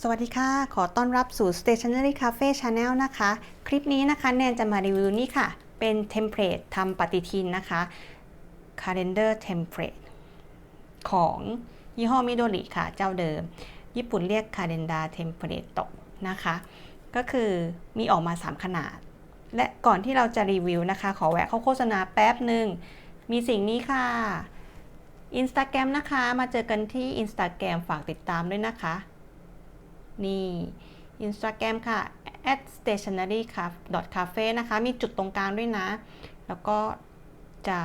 สวัสดีค่ะ ขอต้อนรับสู่ Stationery Cafe Channel นะคะ คลิปนี้นะคะแนนจะมารีวิวนี่ค่ะ เป็นเทมเพลตทำปฏิทินนะคะ Calendar Template ของยี่ห้อมิโดริค่ะ เจ้าเดิม ญี่ปุ่นเรียก Calendar Template ตกนะคะ ก็คือมีออกมา 3 ขนาด และก่อนที่เราจะรีวิวนะคะ ขอแวะเข้าโฆษณาแป๊บหนึ่ง มีสิ่งนี้ค่ะ Instagram นะคะ มาเจอกันที่ Instagram ฝากติดตามด้วยนะคะ นี่ Instagram ค่ะ at stationery cafe นะคะ มีจุดตรงกลางด้วยนะ แล้วก็จะ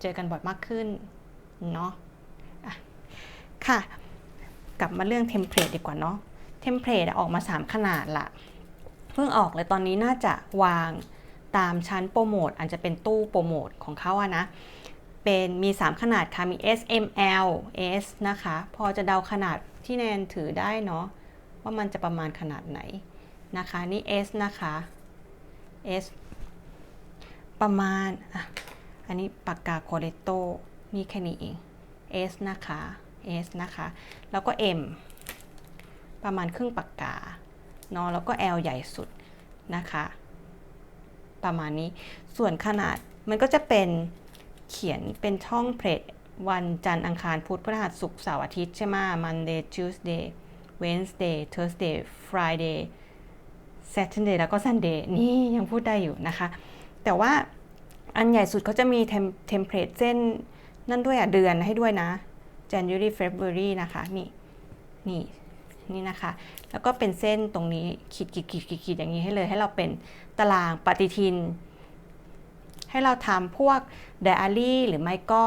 เจอกันบ่อยมากขึ้น เนาะอะค่ะ กลับมาเรื่องเทมเพลตดีกว่าเนาะ เทมเพลตออกมา 3 ขนาดละเพิ่งออกเลยตอนนี้น่าจะวางตามชั้นโปรโมท อาจจะเป็นตู้โปรโมทของเขาอะนะ เป็นมี 3 ขนาดค่ะ มี S M L S นะคะ พอจะเดาขนาด ที่แนนถือได้เนาะว่ามันจะประมาณขนาดไหนนะคะนี่ S นะคะ S ประมาณอะอันนี้ปากกาโคเรโตมีแค่นี้เอง S นะคะ S นะคะ แล้วก็ M ประมาณครึ่งปากกาเนาะแล้วก็ L ใหญ่สุดนะคะ ประมาณนี้ส่วนขนาดมันก็จะเป็นเขียนเป็นช่องเพลท วันจันทร์อังคารพุธพฤหัสศุกร์เสาร์อาทิตย์ใช่ไหม Monday Tuesday Wednesday Thursday Friday Saturday แล้วก็ Sunday นี่ยังพูดได้อยู่นะคะ แต่ว่าอันใหญ่สุดเขาจะมีเทมเพลตเส้นนั่นด้วยอะเดือนให้ด้วยนะ January February นะคะนี่นี่นี่นะคะ แล้วก็เป็นเส้นตรงนี้ขีดขีดขีดขีดขีดอย่างนี้ให้เลยให้เราเป็นตารางปฏิทิน ให้เราทำพวกไดอารี่หรือไม่ก็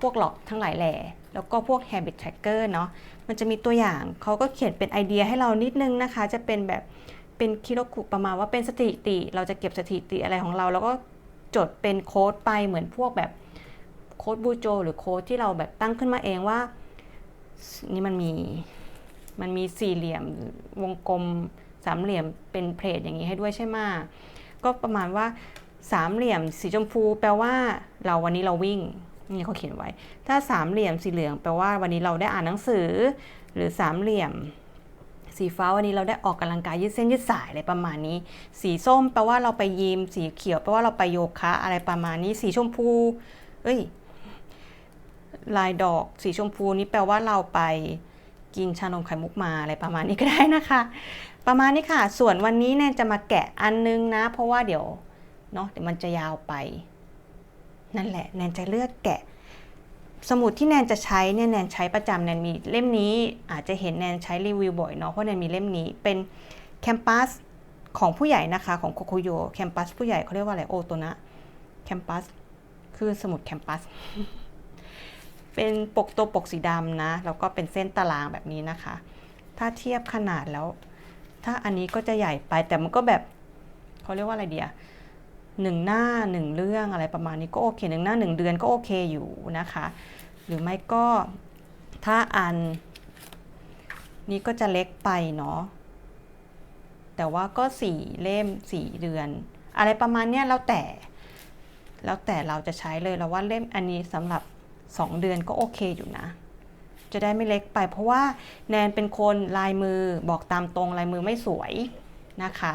พวกหลอกทั้งหลายแหล่แล้วก็พวก habit tracker เนาะมันจะมีตัวอย่างเขาก็เขียนเป็นไอเดียให้เรานิดนึงนะคะ จะเป็นแบบเป็นคิโลกุประมาณว่าเป็นสถิติ เราจะเก็บสถิติอะไรของเรา แล้วก็จดเป็นโค้ดไปเหมือนพวกแบบโค้ดบูโจ หรือโค้ดที่เราแบบตั้งขึ้นมาเองว่า นี่มันมีมันมีสี่เหลี่ยมวงกลมสามเหลี่ยมเป็นเพลทอย่างนี้ให้ด้วยใช่ไหมก็ประมาณว่าสามเหลี่ยมสีชมพูแปลว่าเราวันนี้เราวิ่ง นี่เขาเขียนไว้ ถ้าสามเหลี่ยมสีเหลืองแปลว่าวันนี้เราได้อ่านหนังสือ หรือสามเหลี่ยม สีฟ้าวันนี้เราได้ออกกำลังกายยืดเส้นยืดสายอะไรประมาณนี้ สีส้มแปลว่าเราไปยิม สีเขียวแปลว่าเราไปโยคะ อะไรประมาณนี้ สีชมพู เอ้ย ลายดอก สีชมพูนี้แปลว่าเราไปกินชานมไข่มุกมาอะไรประมาณนี้ก็ได้นะคะ ประมาณนี้ค่ะ ส่วนวันนี้แนนจะมาแกะอันนึงนะ เพราะว่าเดี๋ยวเนาะเดี๋ยวมันจะยาวไป นั่นแหละแนนจะเลือกแกะ สมุดที่แนนจะใช้เนี่ยแนนใช้ประจำแนนมีเล่มนี้อาจจะเห็นแนนใช้รีวิวบ่อยเนาะเพราะแนนมีเล่มนี้เป็นแคมปัสของผู้ใหญ่นะคะของโคโคโยแคมปัสผู้ใหญ่เขาเรียกว่าอะไรโอโตนะแคมปัสคือสมุดแคมปัสเป็นปกตัวปกสีดำนะแล้วก็เป็นเส้นตารางแบบนี้นะคะ ถ้าเทียบขนาดแล้ว ถ้าอันนี้ก็จะใหญ่ไปแต่มันก็แบบเขาเรียกว่าอะไรเดีย หนึ่งหน้าหนึ่งเรื่องอะไรประมาณนี้ก็โอเคหนึ่งหน้าหนึ่งเดือนก็โอเคอยู่นะคะ หรือไม่ก็ถ้าอันนี้ก็จะเล็กไปเนาะแต่ว่าก็สี่เล่มสี่เดือน อะไรประมาณเนี้ยแล้วแต่ แล้วแต่เราจะใช้เลยแล้วว่าเล่มอันนี้สำหรับ2เดือนก็โอเคอยู่นะ จะได้ไม่เล็กไป เพราะว่าแนนเป็นคนลายมือบอกตามตรงลายมือไม่สวยนะคะ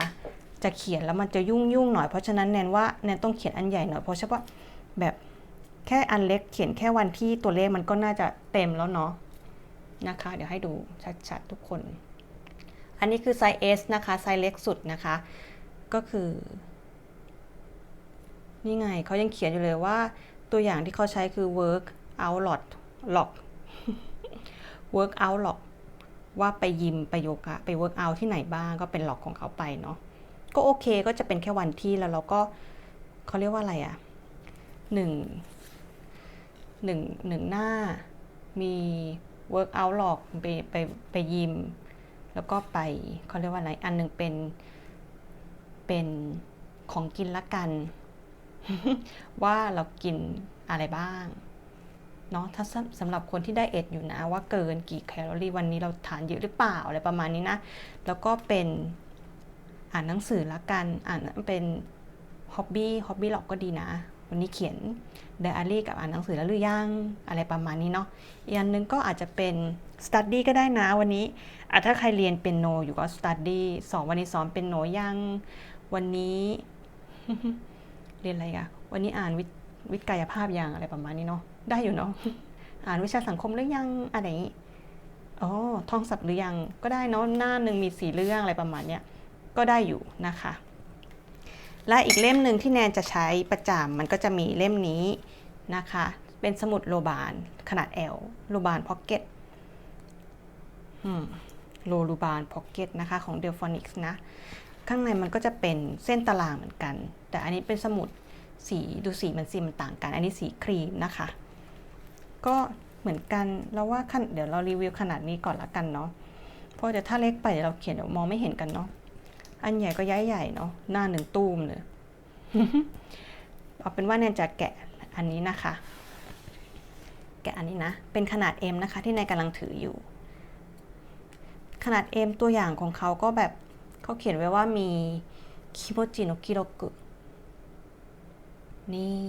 จะเขียนแล้วมันจะยุ่งยุ่งหน่อยเพราะฉะนั้นแนนว่าแนนต้องเขียนอันใหญ่หน่อยเพราะเฉพาะแบบแค่อันเล็กเขียนแค่วันที่ตัวเลขมันก็น่าจะเต็มแล้วเนาะนะคะ เดี๋ยวให้ดูชัดๆทุกคน อันนี้คือไซส์ S นะคะไซส์เล็กสุดนะคะ ก็คือ นี่ไงเขายังเขียนอยู่เลยว่าตัวอย่างที่เขาใช้คือ work out lot log work out log ว่าไปยิมไปโยคะไป work out ที่ไหนบ้างก็เป็น log ของเขาไปเนาะ ก็โอเคก็จะเป็นแค่วันที่แล้วเราก็เขาเรียกว่าอะไรอะหนึ่งหนึ่งหนึ่งหน้ามี work out log ไปไปไปยิม แล้วก็ไปเขาเรียกว่าอะไร อันหนึ่งเป็นเป็นของกินละกัน ว่าเรากินอะไรบ้างเนาะถ้าสำหรับคนที่ไดเอทอยู่นะ ว่าเกินกี่แคลอรี่วันนี้เราทานเยอะหรือเปล่าอะไรประมาณนี้นะ แล้วก็เป็น อ่านหนังสือละกันอ่านเป็นฮ็อบบี้ฮ็อบบี้เราก็ดีนะ วันนี้เขียนไดอารี่กับอ่านหนังสือแล้วหรือยังอะไรประมาณนี้เนาะอีกอันนึงก็อาจจะเป็น study ก็ได้นะวันนี้อถ้าใครเรียนเป็นโนอยู่ก็ study สองวันนี้ซ้อมเป็นโนยังวันนี้ เรียนอะไรอะวันนี้อ่านวิทวิทยกายภาพยังอะไรประมาณนี้เนาะได้อยู่เนาะอ่านวิชาสังคมหรือยังอะไรอย่างนี้อ๋อท่องศัพท์หรือยังก็ได้เนาะหน้าหนึ่งมีสี่เรื่องอะไรประมาณเนี้ย ก็ได้อยู่นะคะ และอีกเล่มหนึ่งที่แนนจะใช้ประจำมันก็จะมีเล่มนี้นะคะ เป็นสมุดโลบานขนาด L โลบานพ็อกเก็ตโลลูบานพ็อกเก็ตนะคะของ d e l p h o n i c s นะ ข้างในมันก็จะเป็นเส้นตารางเหมือนกัน แต่อันนี้เป็นสมุดสีดูสีมันสีมันต่างกัน อันนี้สีครีมนะคะ ก็เหมือนกันเราว่าเดี๋ยวเรารีวิวขนาดนี้ก่อนละกันเนาะเพราะเดี๋ยวถ้าเล็กไปเดี๋ยวเราเขียนเดี๋ยวมองไม่เห็นกันเนาะ อันใหญ่ก็ย้ายใหญ่เนาะหน้าหนึ่งตู้มเลยเอาเป็นว่าแนนจะแกะอันนี้นะคะ แกะอันนี้นะ เป็นขนาด M นะคะ ที่แนายกำลังถืออยู่ ขนาด M ตัวอย่างของเขาก็แบบเขาเขียนไว้ว่ามีคิโมจิโนกิโรกุนี่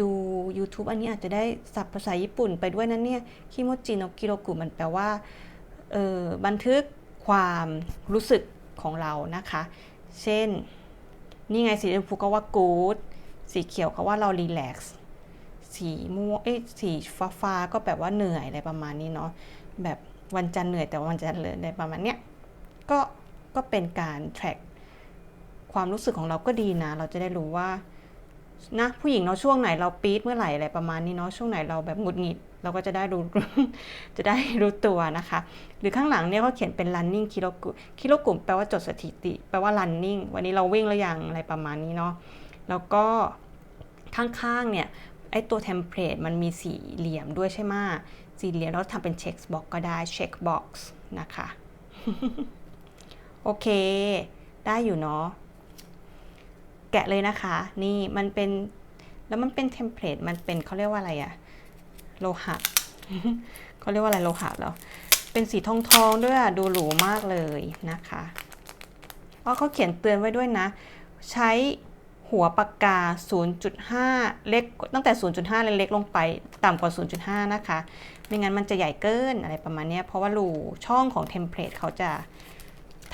ดู YouTube อันนี้อาจจะได้ศัพท์ภาษาญี่ปุ่นไปด้วยนะเนี่ยคิโมจิโนกิโรกุมันแปลว่า เออบันทึกความรู้สึก ของเรานะคะ เช่น นี่ไงสีชมพูก็ว่า good สีเขียวก็ว่าเรา relax สีม่วงเอ้ยสีฟ้าฟ้าก็แบบว่าเหนื่อยอะไรประมาณนี้เนาะแบบวันจันทร์เหนื่อยแต่วันจันทร์เลยอะไรประมาณเนี้ยก็ก็เป็นการ track ความรู้สึกของเราก็ดีนะ เราจะได้รู้ว่า นะผู้หญิงเนาะช่วงไหนเราปี๊ดเมื่อไหร่อะไรประมาณนี้เนาะช่วงไหนเราแบบหงุดหงิดเราก็จะได้รู้จะได้รู้ตัวนะคะ หรือข้างหลังเนี่ยเขาเขียนเป็น running คิโลกุคิโลกุแปลว่าจดสถิติ แปลว่า running วันนี้เราวิ่งแล้วยังอะไรประมาณนี้เนาะแล้วก็ข้างๆเนี่ยไอตัวเทมเพลตมันมีสี่เหลี่ยมด้วยใช่ไหมสี่เหลี่ยมแล้วทำเป็นเช็คบ็อกก็ได้เช็คบ็อกซ์นะคะ โอเค ได้อยู่เนาะ กะเลยนะคะ นี่มันเป็นแล้วมันเป็นเทมเพลตมันเป็นเขาเรียกว่าอะไรอะโลหะเขาเรียกว่าอะไรโลหะแล้วเป็นสีทองทองด้วยอะดูหรูมากเลยนะคะเพราเขาเขียนเตือนไว้ด้วยนะ ใช้หัวปากกา 0.5 เล็กตั้งแต่ 0.5 เล็กๆลงไปต่ำกว่า 0.5 นะคะ ไม่งั้นมันจะใหญ่เกินอะไรประมาณนี้เพราะว่ารูช่องของเทมเพลตเขาจะ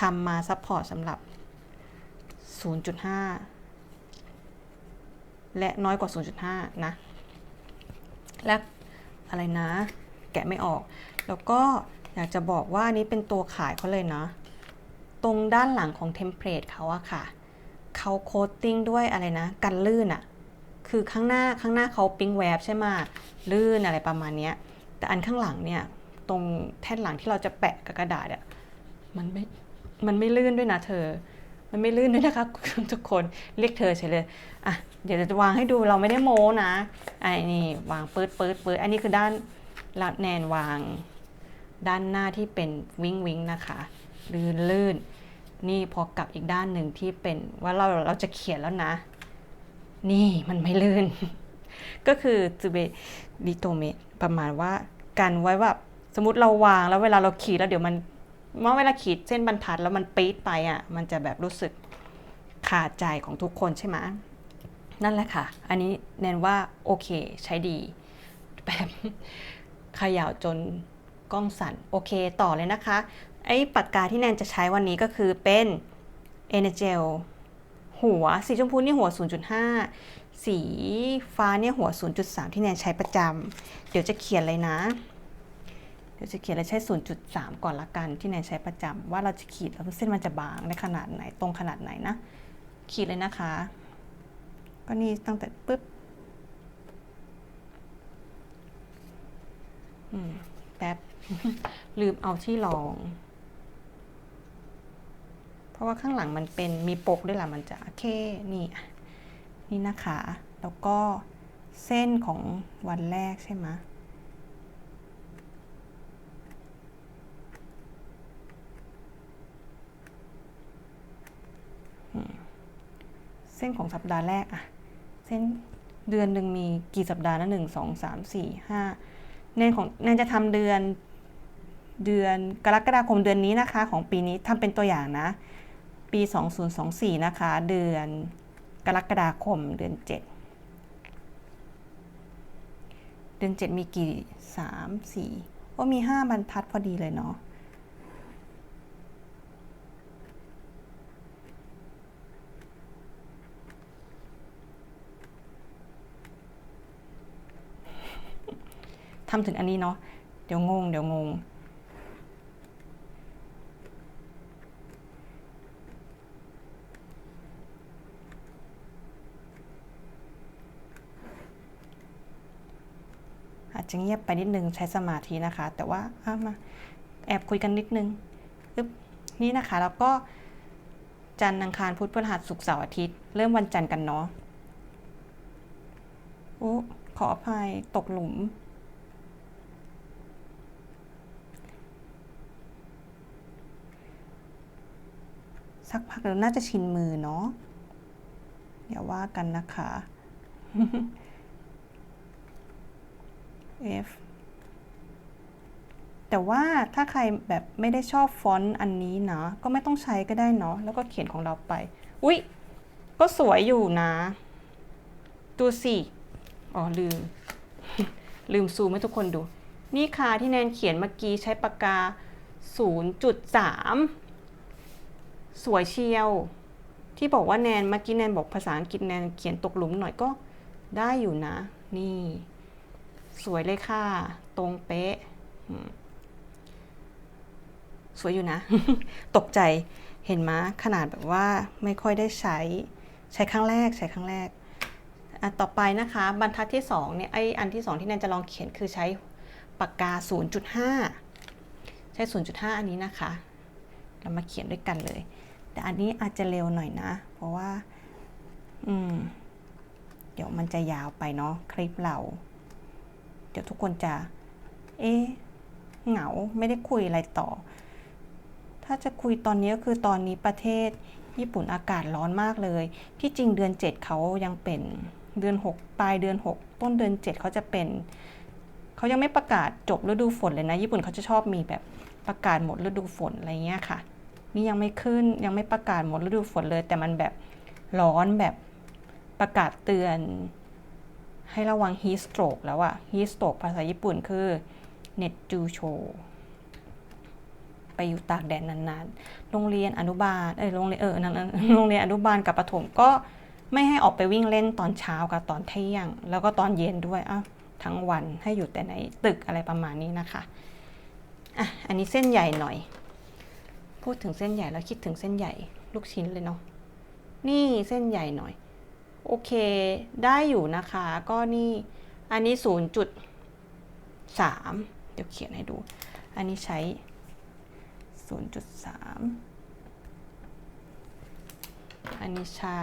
ทำมาซัพพอร์ตสำหรับ 0.5 และน้อยกว่า 0.5 นะ และอะไรนะ แกะไม่ออก แล้วก็อยากจะบอกว่าอันนี้เป็นตัวขายเขาเลยนะ ตรงด้านหลังของเทมเพลตเขาอะค่ะ เขาโคตติ้งด้วยอะไรนะ กันลื่นอะคือข้างหน้าข้างหน้าเขาปิ้งแวบใช่ไหมลื่นอะไรประมาณนี้แต่อันข้างหลังเนี่ย ตรงแท่นหลังที่เราจะแปะกับกระดาษอะมันไม่ มันไม่ลื่นด้วยนะเธอ มันไม่ลื่นด้วยนะคะทุกคนเรียกเธอเฉยเลยอะเดี๋ยวจะวางให้ดูเราไม่ได้โม้นะไอ้นี่วางเปิดเปิดเปิดอันนี้คือด้านลัดแนนวาง ด้านหน้าที่เป็นวิงวิงนะคะลื่นลื่นนี่พอกลับอีกด้านหนึ่งที่เป็นว่าเราเราจะเขียนแล้วนะ นี่มันไม่ลื่น ก็คือจูเบดิโตเมประมาณว่ากันไว้ว่าสมมติเราวางแล้วเวลาเราขีดแล้วเดี๋ยวมัน เมื่อเวลาขีดเส้นบรรทัดแล้วมันปี๊ดไปอะ มันจะแบบรู้สึกขาดใจของทุกคนใช่ไหมนั่นแหละค่ะ อันนี้แนนว่าโอเคใช้ดี แบบขย่าจนกล้องสั่นโอเคต่อเลยนะคะ ไอ้ปากกาที่แนนจะใช้วันนี้ก็คือเป็น e n e g e l หัวสีชมพูนี่หัว 0.5 สีฟ้าเนี่ยหัว 0.3 ที่แนนใช้ประจำเดี๋ยวจะเขียนเลยนะ เดี๋ยวจะเขียนเลยใช้ 0.3 ก่อนละกันที่แนนใช้ประจำว่าเราจะขีดแล้วเส้นมันจะบางในขนาดไหนตรงขนาดไหนนะ ขีดเลยนะคะ ก็นี่ตั้งแต่ปึ๊บแป๊บ ลืมเอาที่รอง เพราะว่าข้างหลังมันเป็นมีปกด้วยล่ะมันจะโอเคนี่นี่นะคะ แล้วก็เส้นของวันแรกใช่ไหมอืมเส้นของสัปดาห์แรกอะเส้นเดือนหนึ่งมีกี่สัปดาห์นะหนึ่งสองสามสี่ห้าแนนของแนนจะทำเดือนเดือนกรกฎาคมเดือนนี้นะคะ ของปีนี้ทำเป็นตัวอย่างนะ ปี 2024 นะคะ เดือนกรกฎาคมเดือน 7 เดือน 7 มีกี่ 3 4ว่ามี 5 บรรทัดพอดีเลยเนาะ ทำถึงอันนี้เนาะเดี๋ยวงง เดี๋ยวงง อาจจะเงียบไปนิดนึงใช้สมาธินะคะ แต่ว่าเอามาแอบคุยกันนิดนึงอึ๊บนี่นะคะแล้วก็จันทร์อังคารพุธพฤหัสศุกร์เสาร์อาทิตย์ เริ่มวันจันทร์กันเนาะโอ้ขออภัยตกหลุม สักพักเดี๋ยวน่าจะชินมือเนาะอย่าว่ากันนะคะ F แต่ว่าถ้าใครแบบไม่ได้ชอบฟอนต์อันนี้นะ ก็ไม่ต้องใช้ก็ได้เนาะแล้วก็เขียนของเราไป อุ๊ย ก็สวยอยู่นะ ดูสิ อ๋อ ลืม ลืมซูมให้ทุกคนดู นี่ค่ะที่แนนเขียนเมื่อกี้ใช้ปากกา 0.3 สวยเชียว ที่บอกว่าแนนเมื่อกี้แนนบอกภาษาอังกฤษแนนเขียนตกหลุมหน่อยก็ได้อยู่นะ นี่ สวยเลยค่ะ ตรงเป๊ะสวยอยู่นะ ตกใจเห็นไหมขนาดแบบว่าไม่ค่อยได้ใช้ใช้ครั้งแรกใช้ครั้งแรกอะต่อไปนะคะ บรรทัดที่2เนี่ยไออันที่ 2 ที่แนนจะลองเขียนคือใช้ปากกา 0.5 ใช้ 0.5 อันนี้นะคะ เรามาเขียนด้วยกันเลย แต่อันนี้อาจจะเร็วหน่อยนะ เพราะว่า อืม เดี๋ยวมันจะยาวไปเนาะคลิปเรา เดี๋ยวทุกคนจะ เอ๊ะเหงาไม่ได้คุยอะไรต่อ ถ้าจะคุยตอนนี้ก็คือตอนนี้ประเทศญี่ปุ่นอากาศร้อนมากเลย ที่จริงเดือน 7 เขายังเป็นเดือน 6 ปลายเดือน 6 ต้นเดือน 7 เขาจะเป็น เขายังไม่ประกาศจบฤดูฝนเลยนะ ญี่ปุ่นเขาจะชอบมีแบบประกาศหมดฤดูฝนอะไรเงี้ยค่ะ นี่ยังไม่ขึ้นยังไม่ประกาศหมดฤดูฝนเลย แต่มันแบบร้อนแบบประกาศเตือน ให้ระวัง heat stroke แล้วอะ heat stroke ภาษาญี่ปุ่นคือเน็ตจูโชไปอยู่ตากแดดนานๆ โรงเรียนอนุบาล เอ้โรงเรียนเออนั่นโรงเรียนอนุบาลกับประถมก็ไม่ให้ออกไปวิ่งเล่นตอนเช้ากับตอนเที่ยง แล้วก็ตอนเย็นด้วยอะทั้งวันให้อยู่แต่ในตึกอะไรประมาณนี้นะคะ อะ อันนี้เส้นใหญ่หน่อย พูดถึงเส้นใหญ่แล้วคิดถึงเส้นใหญ่ลูกชิ้นเลยเนาะนี่เส้นใหญ่หน่อย โอเค ได้อยู่นะคะ ก็นี่อันนี้ 0.3 เดี๋ยวเขียนให้ดู อันนี้ใช้ 0.3 อันนี้ใช้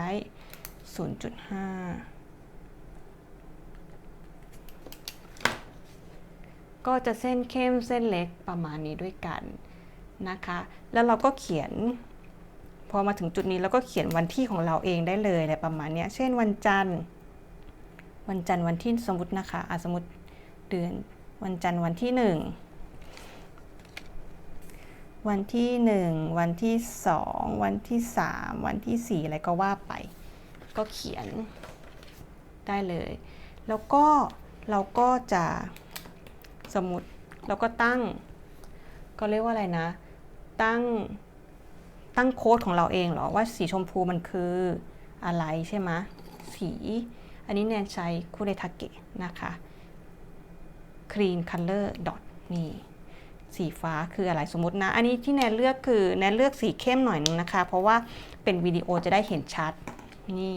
0.5 ก็จะเส้นเข้มเส้นเล็กประมาณนี้ด้วยกัน นะคะ แล้วเราก็เขียน พอมาถึงจุดนี้เราก็เขียนวันที่ของเราเองได้เลยอะไรประมาณนี้เช่นวันจันทร์ วันจันทร์วันที่สมมตินะคะอะสมมติเดือนวันจันทร์วันที่หนึ่งวันที่หนึ่งวันที่สองวันที่สามวันที่สี่อะไรก็ว่าไป ก็เขียนได้เลย แล้วก็เราก็จะสมมติเราก็ตั้ง ก็เรียกว่าอะไรนะ ตั้งตั้งโค้ดของเราเองเหรอว่าสีชมพูมันคืออะไรใช่ไหมสี อันนี้แนนใช้คูเรทาเกะนะคะ clean color dot นี่สีฟ้าคืออะไรสมมตินะ อันนี้ที่แนนเลือกคือแนนเลือกสีเข้มหน่อยนึงนะคะ เพราะว่าเป็นวิดีโอจะได้เห็นชัด นี่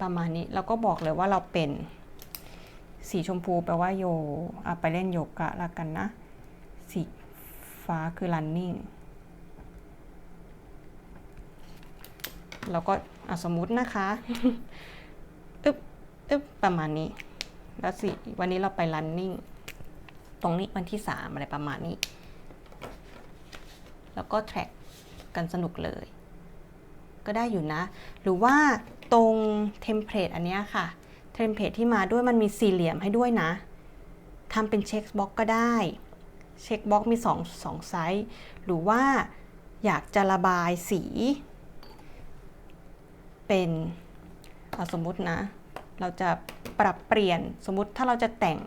ประมาณนี้แล้วก็บอกเลยว่าเราเป็นสีชมพูแปลว่าโยอะไปเล่นโยกะละกันนะ สีฟ้าคือ running แล้วก็อะสมมุตินะคะอึ๊บอึ๊บประมาณนี้ แล้วสิวันนี้เราไป running ตรงนี้วันที่3อะไรประมาณนี้ แล้วก็ track กันสนุกเลย ก็ได้อยู่นะ หรือว่าตรงเทมเพลตอันเนี้ยค่ะ เทมเพลตที่มาด้วยมันมีสี่เหลี่ยมให้ด้วยนะทำเป็นเช็คบ็อกก็ได้ เช็คบ็อกมี2 2ไซส์ หรือว่าอยากจะระบายสี เป็นเอาสมมุตินะ เราจะปรับเปลี่ยนสมมุติถ้าเราจะแต่ง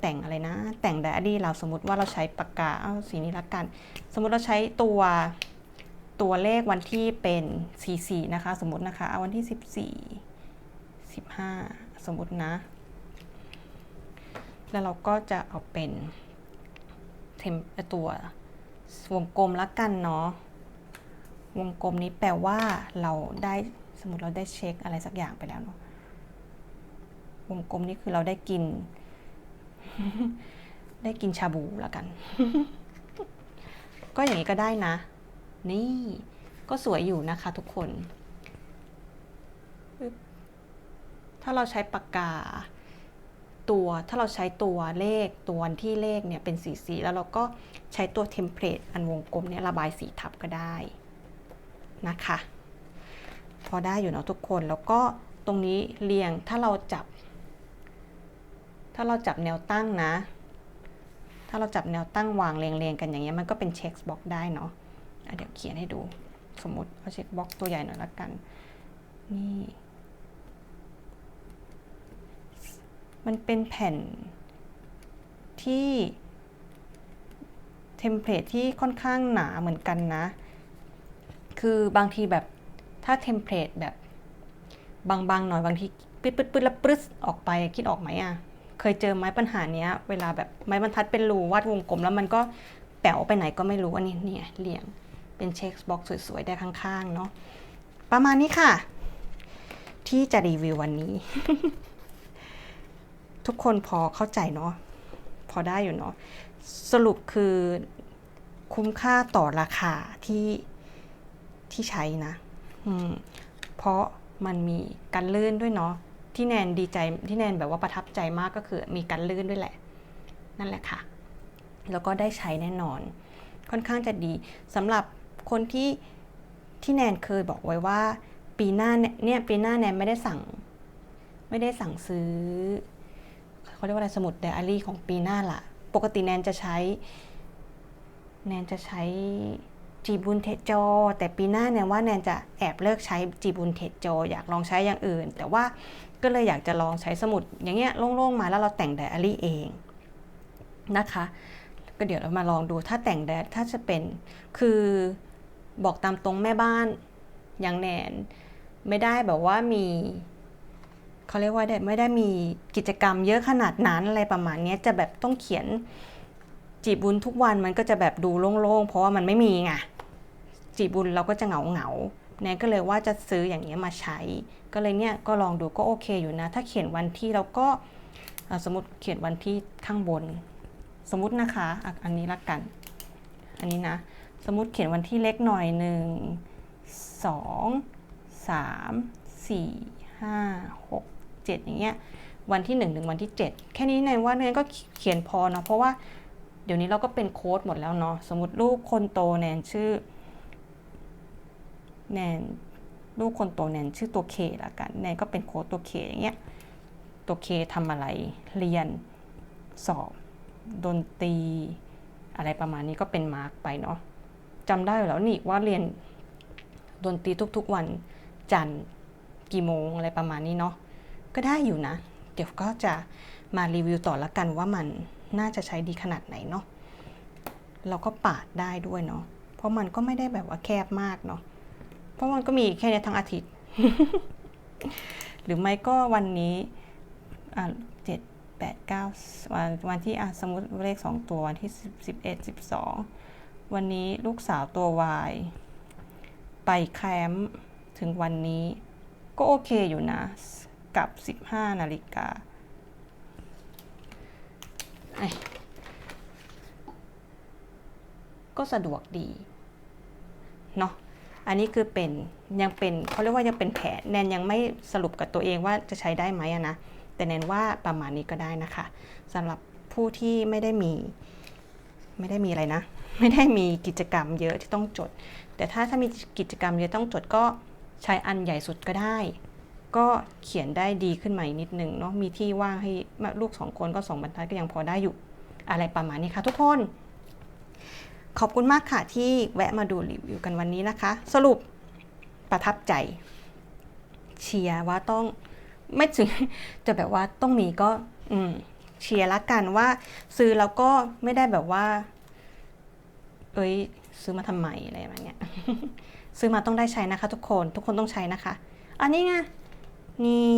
แต่งอะไรนะ แต่งไดอารี่เราสมมติว่าเราใช้ปากกาเอาสีนี้ละกัน สมมุติเราใช้ตัวตัวเลขวันที่เป็น 44 นะคะ สมมตินะคะเอาวันที่ 14 15 สมมตินะ แล้วเราก็จะเอาเป็นเทมตัววงกลมละกันเนาะวงกลมนี้แปลว่าเราได้ สมมติเราได้เช็คอะไรสักอย่างไปแล้วเนาะวงกลมนี้คือเราได้กิน ได้กินชาบูและกัน ก็อย่างนี้ก็ได้นะ นี่ก็สวยอยู่นะคะทุกคน ถ้าเราใช้ปากกาตัวถ้าเราใช้ตัวเลขตัวที่เลขเนี่ยเป็นสีสีแล้วเราก็ใช้ตัวเทมเพลตอันวงกลมเนี่ยระบายสีทับก็ได้นะคะ อได้อยู่เนาะทุกคน แล้วก็ตรงนี้เรียงถ้าเราจับ ถ้าเราจับแนวตั้งนะ ถ้าเราจับแนวตั้งวางเรียงๆกันอย่างเงี้ยมันก็เป็นเช็คบ็อกได้เนาะะเดี๋ยวเขียนให้ดูสมมติเอาเช็คบ็อกตัวใหญ่หน่อยละกัน นี่มันเป็นแผ่นที่เทมเพลตที่ค่อนข้างหนาเหมือนกันนะ คือบางทีแบบ ถ้าเทมเพลตแบบบางๆหน่อยบางทีปื๊ดปื๊ดแล้วปรึ๊ดออกไปคิดออกไหมอะ เคยเจอไหมปัญหาเนี้ย เวลาแบบไม้บรรทัดเป็นรูวาดวงกลม แล้วมันก็แป๋วไปไหนก็ไม่รู้อันนี้เนี่ยเรียงเป็นเช็คบ็อกสวยๆ ได้ข้างๆ เนาะประมาณนี้ค่ะ ที่จะรีวิววันนี้ ทุกคนพอเข้าใจเนาะพอได้อยู่เนาะสรุปคือคุ้มค่าต่อราคาที่ที่ใช้นะ เพราะมันมีการลื่นด้วยเนาะที่แนนดีใจที่แนนแบบว่าประทับใจมากก็คือมีการลื่นด้วยแหละ นั่นแหละค่ะ แล้วก็ได้ใช้แน่นอน ค่อนข้างจะดีสำหรับคนที่ที่แนนเคยบอกไว้ว่า ปีหน้าเนี่ยปีหน้าแนนไม่ได้สั่ง ไม่ได้สั่งซื้อเขาเรียกว่าอะไรสมุดไดอารี่ของปีหน้าละปกติแนนจะใช้ แนนจะใช้ จีบุนเทจแต่ปีหน้าแนนว่าแนนจะแอบเลิกใช้จีบุนเทจออยากลองใช้อย่างอื่น แต่ว่าก็เลยอยากจะลองใช้สมุดอย่างเงี้ยโล่งๆมาแล้วเราแต่งไดอารี่เองนะคะ ก็เดี๋ยวเรามาลองดูถ้าแต่งแดดถ้าจะเป็นคือบอกตามตรงแม่บ้านอย่างแนนไม่ได้แบบว่ามีเขาเรียกว่าไม่ได้มีกิจกรรมเยอะขนาดนั้นอะไรประมาณนี้จะแบบต้องเขียนจีบบุญทุกวันมันก็จะแบบดูโล่งๆ เพราะว่ามันไม่มีไง จีบุญเราก็จะเหงาเหงาแนนก็เลยว่าจะซื้ออย่างเงี้ยมาใช้ ก็เลยเนี่ยก็ลองดูก็โอเคอยู่นะ ถ้าเขียนวันที่เราก็สมมติเขียนวันที่ข้างบน สมมตินะคะอันนี้ละกัน อันนี้นะ สมมติเขียนวันที่เล็กหน่อยหนึ่งสองสามสี่ห้าหกเจ็ดอย่างเงี้ยวันที่หนึ่งถึงวันที่เจ็ดแค่นี้แนนว่าแนนก็เขียนพอเนาะเพราะว่าเดี๋ยวนี้เราก็เป็นโค้ดหมดแล้วเนาะสมมติลูกคนโตแนนชื่อ แนนลูกคนโตแนนชื่อตัวเคละกันแนนก็เป็นโค้ดตัวเคอย่างเงี้ยตัวเคทำอะไรเรียนสอบดนตรีอะไรประมาณนี้ก็เป็นมาร์กไปเนาะจำได้แล้วนี่ว่าเรียนดนตรีทุกๆวันจันทร์กี่โมงอะไรประมาณนี้เนาะก็ได้อยู่นะ เดี๋ยวก็จะมารีวิวต่อละกันว่ามันน่าจะใช้ดีขนาดไหนเนาะเราก็ปาดได้ด้วยเนาะเพราะมันก็ไม่ได้แบบว่าแคบมากเนาะ เพราะมันก็มีแค่เนี้ทั้งอาทิตย์ หรือไม่ก็วันนี้เจ็ดแปดเก้าวันวันที่สมมติเลขสองตัววันที่สิบเอ็ดสิบสองวันนี้ลูกสาวตัววายไปแคมป์ถึงวันนี้ก็โอเคอยู่นะ กับสิบห้านาฬิกา ก็สะดวกดี เนาะ อันนี้คือเป็นยังเป็นเขาเรียกว่ายังเป็นแผนแนนยังไม่สรุปกับตัวเองว่าจะใช้ได้ไหมอะนะแต่แนนว่าประมาณนี้ก็ได้นะคะสำหรับผู้ที่ไม่ได้มี ไม่ได้มีอะไรนะ ไม่ได้มีกิจกรรมเยอะที่ต้องจด แต่ถ้าถ้ามีกิจกรรมเยอะต้องจดก็ใช้อันใหญ่สุดก็ได้ ก็เขียนได้ดีขึ้นมาอีกนิดนึงเนาะมีที่ว่างให้ลูกสองคนก็สองบรรทัดก็ยังพอได้อยู่ อะไรประมาณนี้ค่ะทุกคน ขอบคุณมากค่ะที่แวะมาดูรีวิวกันวันนี้นะคะ สรุปประทับใจ เชียร์ว่าต้องไม่ถึงจะแบบว่าต้องมีก็ อืมเชียร์ละกันว่า ซื้อแล้วก็ไม่ได้แบบว่า เอ้ย ซื้อมาทำไมอะไรแบบเนี้ยซื้อมาต้องได้ใช้นะคะ ทุกคนทุกคนต้องใช้นะคะ อันนี้ไงนี่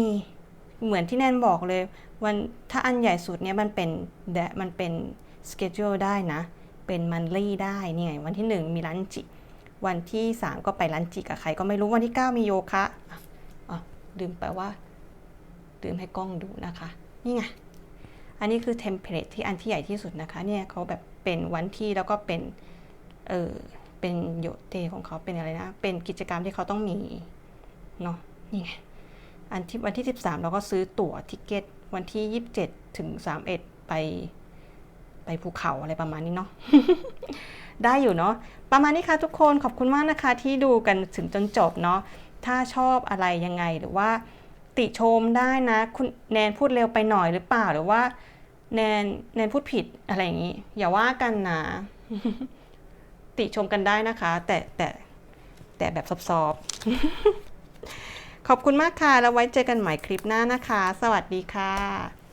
เหมือนที่แนนบอกเลย วันถ้าอันใหญ่สุดเนี้ยมันเป็นแดมันเป็นสเกจ u l e ได้นะ เป็นมันลี่ได้นี่ไงวันที่ 1 มีลันจิ วันที่ 3 ก็ไปลันจิกับใครก็ไม่รู้วันที่ 9 มีโยคะอะอะลืมไปว่าลืมให้กล้องดูนะคะ นี่ไง อันนี้คือเทมเพลตที่อันที่ใหญ่ที่สุดนะคะเนี่ยเขาแบบเป็นวันที่แล้วก็เป็นเออเป็นโยเตของเขาเป็นอะไรนะ เป็นกิจกรรมที่เขาต้องมีเนาะนี่ไงอันที่วันที่ 13 เราก็ซื้อตั๋วทิเก็ตวันที่ 27 ถึง 31 ไป ไปภูเขาอะไรประมาณนี้เนาะได้อยู่เนาะประมาณนี้ค่ะทุกคนขอบคุณมากนะคะ ที่ดูกันถึงจนจบเนาะถ้าชอบอะไรยังไงหรือว่า ติชมได้นะคุณแนนพูดเร็วไปหน่อยหรือเปล่าหรือว่า แนนแนนพูดผิดอะไรอย่างนี้ อย่าว่ากันนะติชมกันได้นะคะ แต่แต่แต่แบบซอบๆขอบคุณมากค่ะ แล้วไว้เจอกันใหม่คลิปหน้านะคะ สวัสดีค่ะ